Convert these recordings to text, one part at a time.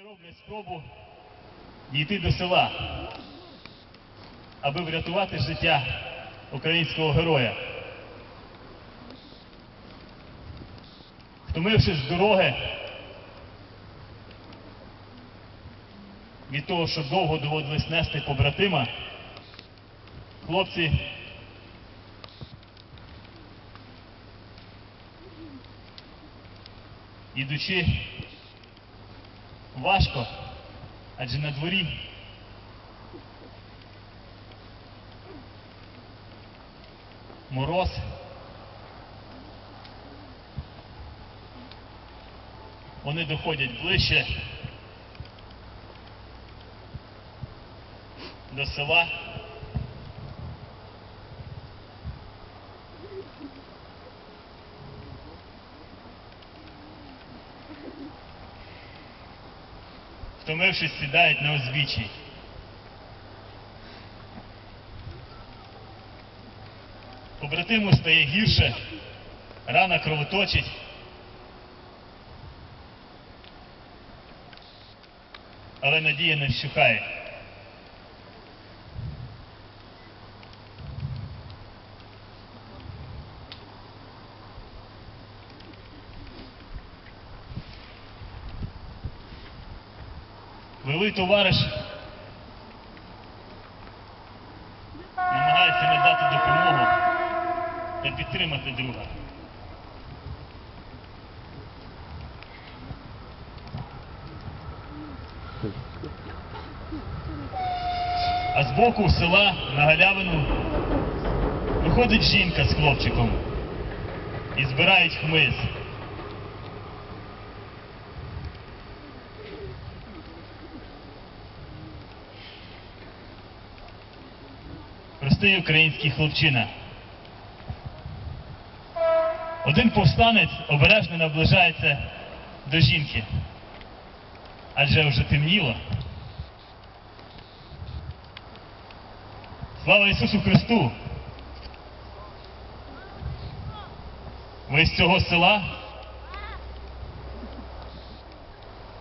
Вони роблять спробу дійти до села, аби врятувати життя українського героя. Втомившись з дороги, від того, що довго доводилось нести побратима, хлопці ідучи важко, адже на дворі мороз. Вони доходять ближче до села. Втомившись, сідають на узбіччі. Побратиму стає гірше, рана кровоточить. Але надія не вщухає. Милий товариш намагається надати допомогу та підтримати друга. А збоку села на галявину виходить жінка з хлопчиком і збирають хмиз. Простий український хлопчина. Один повстанець обережно наближається до жінки. Адже вже темніло. Слава Ісусу Христу! Ви з цього села?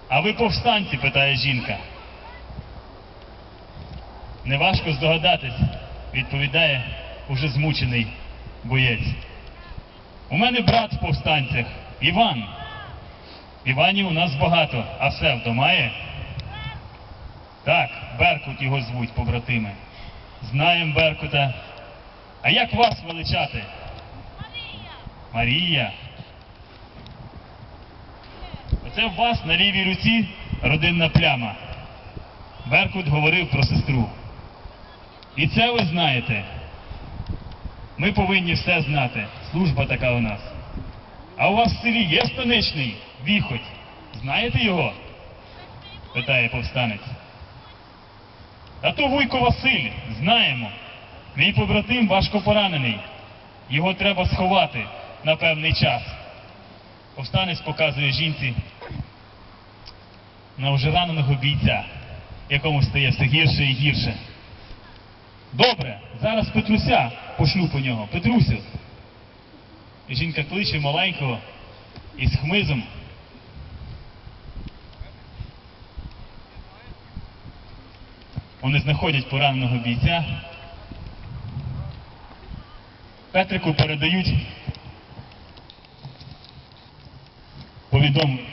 А ви повстанці? питає жінка. Неважко здогадатись, відповідає уже змучений боєць. У мене брат в повстанцях, Іван. Іванів у нас багато, а Севдо має? Так, Беркут його звуть, побратими. Знаєм Беркута. А як вас величати? Марія. Оце в вас на лівій руці родинна пляма. Беркут говорив про сестру. І це ви знаєте. Ми повинні все знати. Служба така у нас. А у вас в селі є станичний віхоть? Знаєте його? питає повстанець. А то Вуйко Василь, знаємо. Мій побратим важко поранений. Його треба сховати на певний час. Повстанець показує жінці на вже раненого бійця, якому стає все гірше і гірше. Добре, зараз Петруся пошлю по нього. Петрусю. І жінка кличе маленького із хмизом. Вони знаходять пораненого бійця. Петрику передають повідомлення.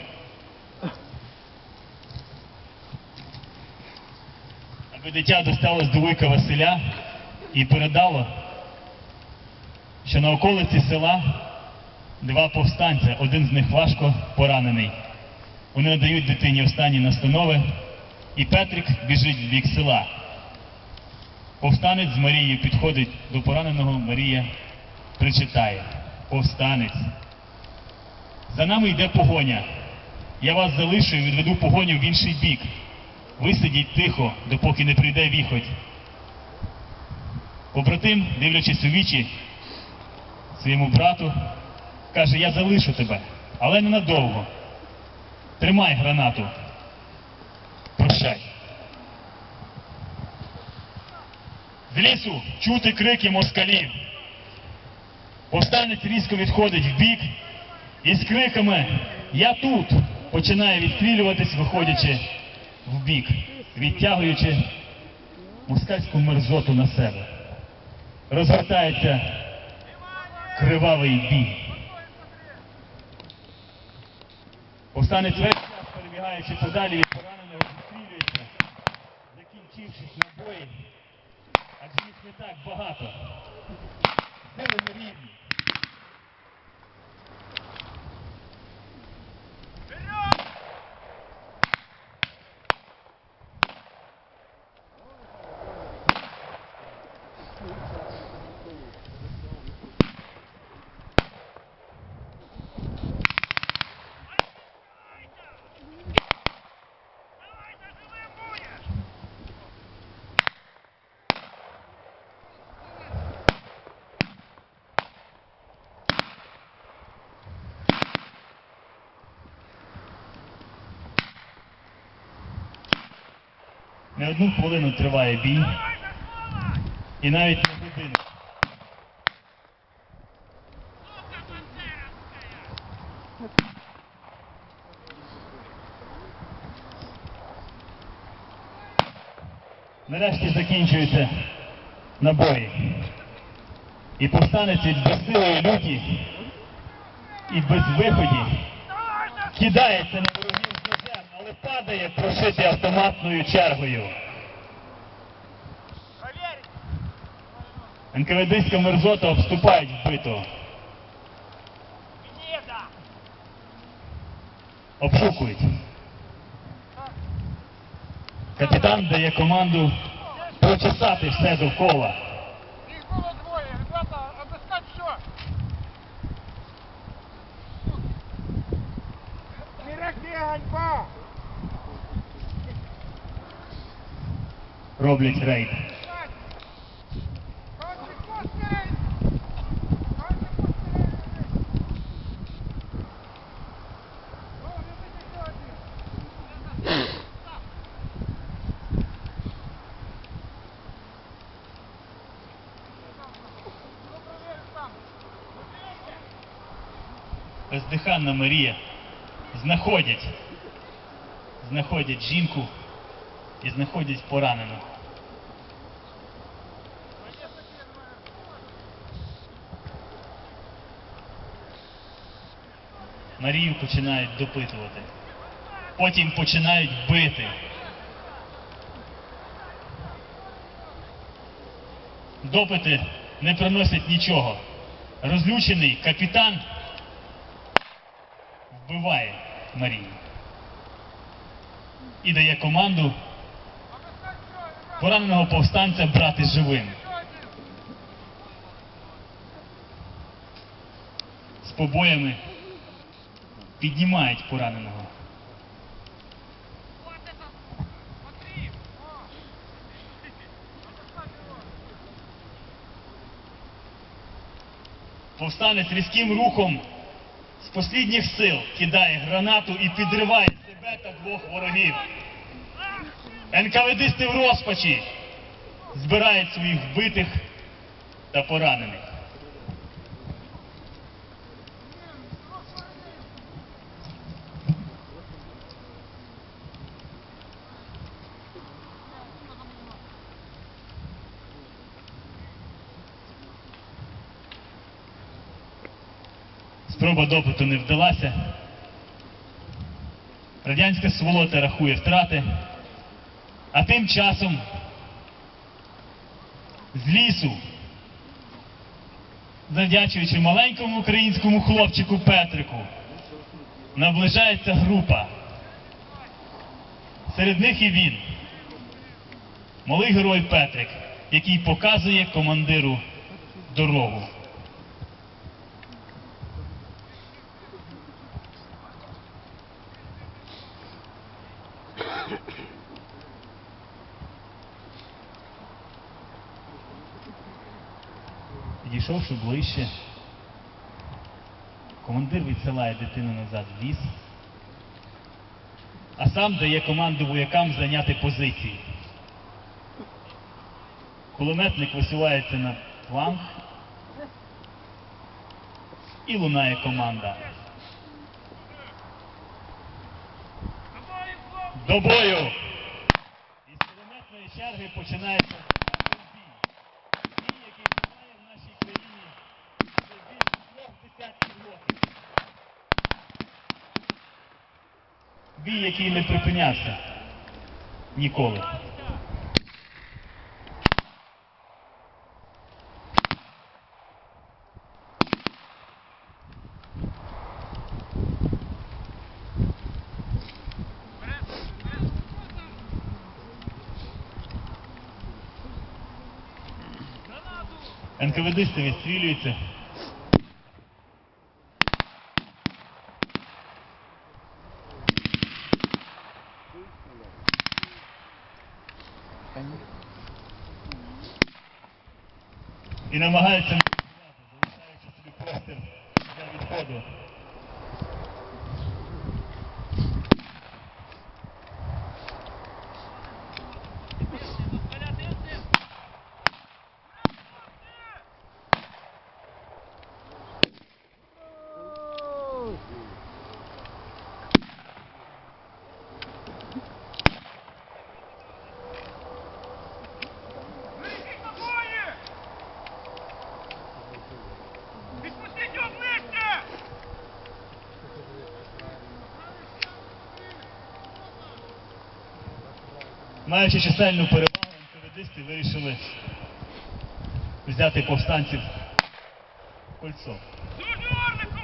Аби дитя досталось до Вуйка Василя і передало, що на околиці села два повстанця, один з них важко поранений. Вони надають дитині останні настанови, і Петрик біжить в бік села. Повстанець з Марією підходить до пораненого, Марія причитає. Повстанець. За нами йде погоня. Я вас залишу і відведу погоню в інший бік. Ви сидіть тихо, допоки не прийде віхоть. Побратим, дивлячись у вічі своєму брату, каже, я залишу тебе, але ненадовго. Тримай гранату. Прощай. З лісу чути крики москалів. Повстанець різко відходить в бік і з криками Я тут починає відстрілюватись, виходячи вбік, відтягуючи москальську мерзоту на себе. Розгортається кривавий бій. Повстанець весь перебігаючи подалі від пораненого, зустрілюється, закінчившись набої, адже їх не так багато. Сили не рівні. Не одну хвилину триває бій, і навіть не годину. Нарешті закінчуються набої. І повстанець від безсилої люті і без виході кидається на ворогів з ножем, але падає прошитий автоматною чергою. НКВДська мерзота обступають вбитого. Обшукують. Капітан дає команду прочесати все довкола. Проверь там. Бездиханна Марія знаходять. Знаходять жінку і знаходять пораненого. Марію починають допитувати. Потім починають бити. Допити не приносять нічого. Розлючений капітан вбиває Марію. І дає команду пораненого повстанця брати живим. З побоями піднімають пораненого. Повстанець різким рухом з послідніх сил кидає гранату і підриває себе та двох ворогів. НКВДисти в розпачі збирають своїх вбитих та поранених. Спроба допиту не вдалася. Радянська сволота рахує втрати. А тим часом з лісу, завдячуючи маленькому українському хлопчику Петрику, наближається група. Серед них і він, малий герой Петрик, який показує командиру дорогу. Підійшовши ближче, командир відсилає дитину назад в ліс, а сам дає команду воякам зайняти позиції. Кулеметник висувається на фланг і лунає команда. До бою! колеги, починається бій. Бій, який триває в нашій країні вже більше двох десятків років. Бій, який не припинявся ніколи. НКВДисти відстрілюються. І намагаються залишаючи собі простір для відходу. Вийдіть на бої! Відпустіть його ближче! Маючи чисельну перевагу, НКВДисти вирішили взяти повстанців в кольцо. Дуже орних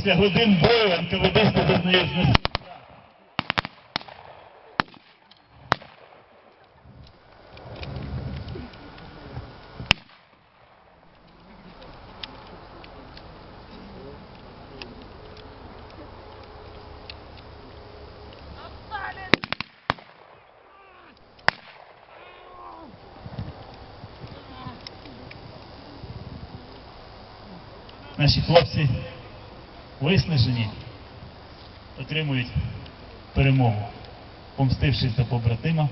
Після годин бою НКВДисти зазнають знесення. Наші хлопці Виснажені, отримують перемогу, помстившись до побратима.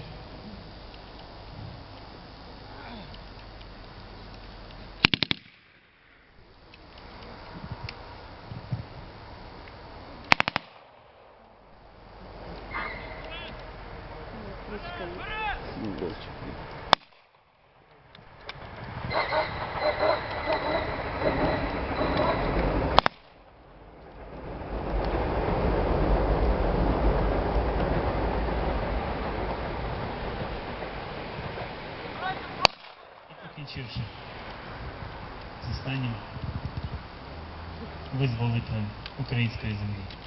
І покінчивши з останнім визволителем української землі.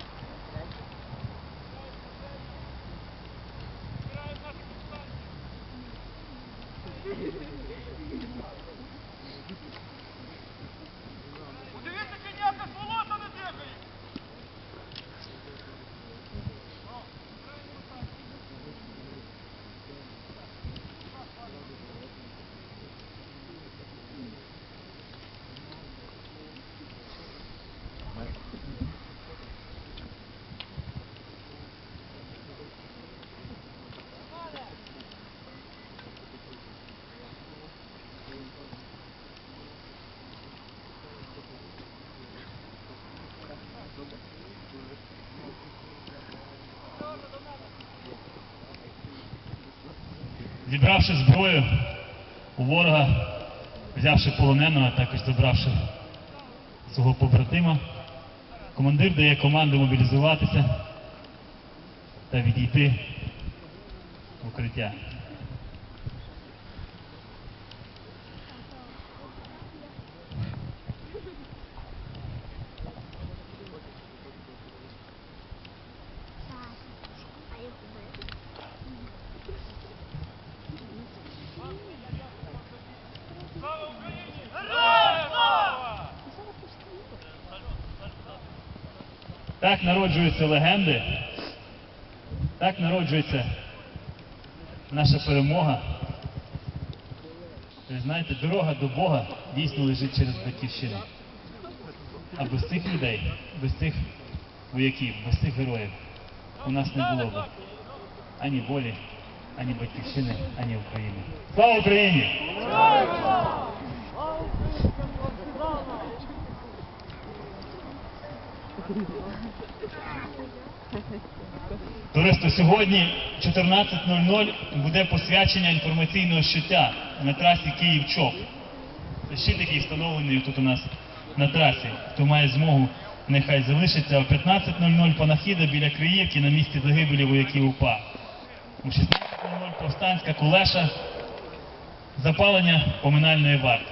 Зібравши зброю у ворога, взявши полоненого, а також забравши свого побратима. Командир дає команду мобілізуватися та відійти в укриття. Так народжуються легенди, так народжується наша перемога. Ви знаєте, дорога до Бога дійсно лежить через батьківщину. А без цих людей, без цих вояків, без цих героїв у нас не було б ані волі, ані батьківщини, ані України. Слава Україні! Товариство, сьогодні 14.00 буде посвячення інформаційного щиття на трасі Київ-Чоп. Це щит, який встановлений тут у нас на трасі. Хто має змогу, нехай залишиться. О 15.00 панахіда біля Криївки на місці загибелі вояків УПА. О 16.00 повстанська кулеша, запалення поминальної варти.